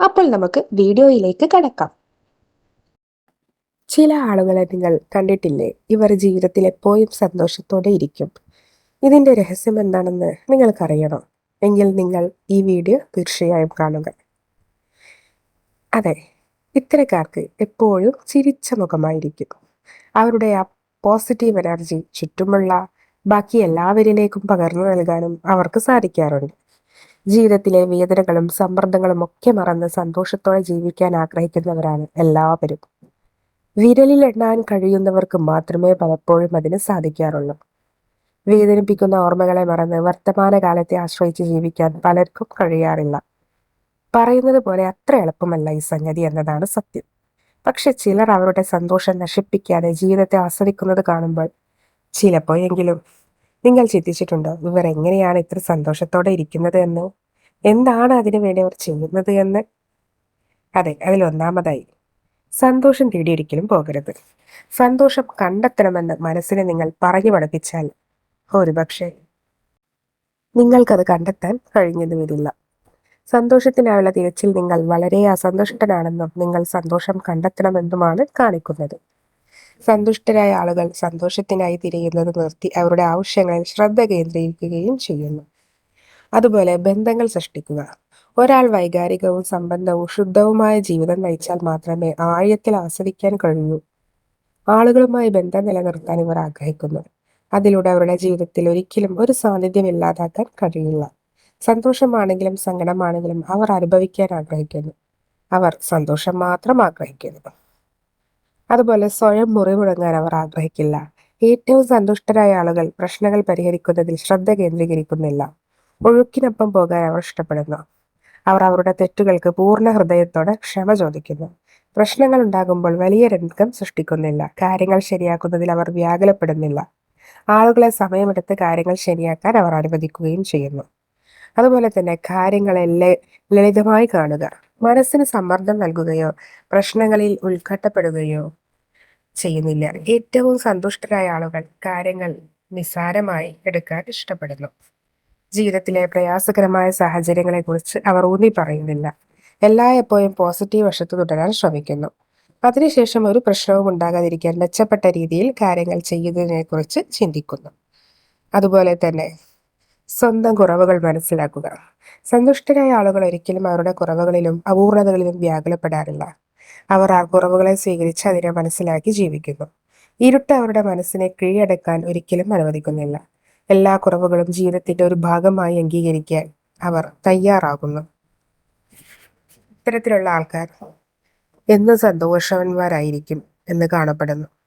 അപ്പോൾ നമുക്ക് വീഡിയോയിലേക്ക് കടക്കാം. ചില ആളുകളെ നിങ്ങൾ കണ്ടിട്ടില്ലേ? ഇവർ ജീവിതത്തിൽ എപ്പോഴും സന്തോഷത്തോടെ ഇരിക്കും. ഇതിന്റെ രഹസ്യം എന്താണെന്ന് നിങ്ങൾക്കറിയണോ. എങ്കിൽ നിങ്ങൾ ഈ വീഡിയോ തീർച്ചയായും കാണുക. അതെ ഇത്തരക്കാർക്ക് എപ്പോഴും ചിരിച്ച മുഖമായിരിക്കും. അവരുടെ ആ പോസിറ്റീവ് എനർജി ചുറ്റുമുള്ള ബാക്കി എല്ലാവരിലേക്കും പകർന്നു നൽകാനും അവർക്ക് സാധിക്കാറുണ്ട്. ജീവിതത്തിലെ വേദനകളും സമ്മർദ്ദങ്ങളും ഒക്കെ മറന്ന് സന്തോഷത്തോടെ ജീവിക്കാൻ ആഗ്രഹിക്കുന്നവരാണ് എല്ലാവരും. വിരലിൽ എണ്ണാൻ കഴിയുന്നവർക്ക് മാത്രമേ പലപ്പോഴും അതിന് സാധിക്കാറുള്ളൂ. വേദനിപ്പിക്കുന്ന ഓർമ്മകളെ മറന്ന് വർത്തമാനകാലത്തെ ആശ്രയിച്ച് ജീവിക്കാൻ പലർക്കും കഴിയാറില്ല. പറയുന്നത് പോലെ അത്ര എളുപ്പമല്ല ഈ സംഗതി എന്നതാണ് സത്യം. പക്ഷെ ചിലർ അവരുടെ സന്തോഷം നശിപ്പിക്കാതെ ജീവിതത്തെ ആസ്വദിക്കുന്നത് കാണുമ്പോൾ ചിലപ്പോഴെങ്കിലും നിങ്ങൾ ചിന്തിച്ചിട്ടുണ്ടോ ഇവർ എങ്ങനെയാണ് ഇത്ര സന്തോഷത്തോടെ ഇരിക്കുന്നത് എന്ന്? എന്താണ് അതിനു വേണ്ടി അവർ ചെയ്യുന്നത് എന്ന്? അതെ അതിൽ ഒന്നാമതായി സന്തോഷം തേടി ഒരിക്കലും പോകരുത്. സന്തോഷം കണ്ടെത്തണമെന്ന് മനസ്സിനെ നിങ്ങൾ പറഞ്ഞു പഠിപ്പിച്ചാൽ ഒരുപക്ഷെ നിങ്ങൾക്കത് കണ്ടെത്താൻ കഴിഞ്ഞെന്ന് വരില്ല സന്തോഷത്തിനായുള്ള തിരച്ചിൽ നിങ്ങൾ വളരെ അസന്തുഷ്ടനാണെന്നും നിങ്ങൾ സന്തോഷം കണ്ടെത്തണമെന്നുമാണ് കാണിക്കുന്നത്. സന്തുഷ്ടരായ ആളുകൾ സന്തോഷത്തിനായി തിരയുന്നത് നിർത്തി അവരുടെ ആവശ്യങ്ങളിൽ ശ്രദ്ധ കേന്ദ്രീകരിക്കുകയും ചെയ്യുന്നു. അതുപോലെ ബന്ധങ്ങൾ സൃഷ്ടിക്കുക. ഒരാൾ വൈകാരികവും സമ്പന്നവും ശുദ്ധവുമായ ജീവിതം നയിച്ചാൽ മാത്രമേ ആഴത്തിൽ ആസ്വദിക്കാൻ കഴിയൂ. ആളുകളുമായി ബന്ധം നിലനിർത്താൻ ഇവർ ആഗ്രഹിക്കുന്നു. അതിലൂടെ അവരുടെ ജീവിതത്തിൽ ഒരിക്കലും ഒരു സാന്നിധ്യം ഇല്ലാതാക്കാൻ കഴിയില്ല. സന്തോഷമാണെങ്കിലും സങ്കടമാണെങ്കിലും അവർ അനുഭവിക്കാൻ ആഗ്രഹിക്കുന്നു. അവർ സന്തോഷം മാത്രം ആഗ്രഹിക്കുന്നു. അതുപോലെ സ്വയം മുറിവിടങ്ങാൻ അവർ ആഗ്രഹിക്കില്ല. ഏറ്റവും സന്തുഷ്ടരായ ആളുകൾ പ്രശ്നങ്ങൾ പരിഹരിക്കുന്നതിൽ ശ്രദ്ധ കേന്ദ്രീകരിക്കുന്നില്ല. ഒഴുക്കിനൊപ്പം പോകാൻ അവർ ഇഷ്ടപ്പെടുന്നു. അവർ അവരുടെ തെറ്റുകൾക്ക് പൂർണ ഹൃദയത്തോടെ ക്ഷമ ചോദിക്കുന്നു. പ്രശ്നങ്ങൾ ഉണ്ടാകുമ്പോൾ വലിയ രംഗം സൃഷ്ടിക്കുന്നില്ല. കാര്യങ്ങൾ ശരിയാക്കുന്നതിൽ അവർ വ്യാകുലപ്പെടുന്നില്ല. ആളുകളെ സമയമെടുത്ത് കാര്യങ്ങൾ ശരിയാക്കാൻ അവർ അനുവദിക്കുകയും ചെയ്യുന്നു. അതുപോലെ തന്നെ കാര്യങ്ങളെ ലളിതമായി കാണുക. മനസ്സിന് സമ്മർദ്ദം നൽകുകയോ പ്രശ്നങ്ങളിൽ ഉൾക്കട്ടപ്പെടുകയോ ചെയ്യുന്നില്ല. ഏറ്റവും സന്തുഷ്ടരായ ആളുകൾ കാര്യങ്ങൾ നിസ്സാരമായി എടുക്കാൻ ഇഷ്ടപ്പെടുന്നു. ജീവിതത്തിലെ പ്രയാസകരമായ സാഹചര്യങ്ങളെക്കുറിച്ച് അവർ ഊന്നി പറയുന്നില്ല. എല്ലായ്പ്പോഴും പോസിറ്റീവ് വശത്ത് തുടരാൻ ശ്രമിക്കുന്നു. അതിനുശേഷം ഒരു പ്രശ്നവും ഉണ്ടാകാതിരിക്കാൻ മെച്ചപ്പെട്ട രീതിയിൽ കാര്യങ്ങൾ ചെയ്യുന്നതിനെക്കുറിച്ച് ചിന്തിക്കുന്നു. അതുപോലെ തന്നെ സ്വന്തം കുറവുകൾ മനസ്സിലാക്കുക. സന്തുഷ്ടരായ ആളുകൾ ഒരിക്കലും അവരുടെ കുറവുകളിലും അപൂർണതകളിലും വ്യാകുലപ്പെടാറില്ല. അവർ ആ കുറവുകളെ സ്വീകരിച്ച് അതിനെ മനസ്സിലാക്കി ജീവിക്കുന്നു. ഇരുട്ട് അവരുടെ മനസ്സിനെ കീഴടക്കാൻ ഒരിക്കലും അനുവദിക്കുന്നില്ല. എല്ലാ കുറവുകളും ജീവിതത്തിന്റെ ഒരു ഭാഗമായി അംഗീകരിക്കാൻ അവർ തയ്യാറാകുന്നു. ഇത്തരത്തിലുള്ള ആൾക്കാർ എന്ന് സന്തോഷവന്മാരായിരിക്കും എന്ന് കാണപ്പെടുന്നു.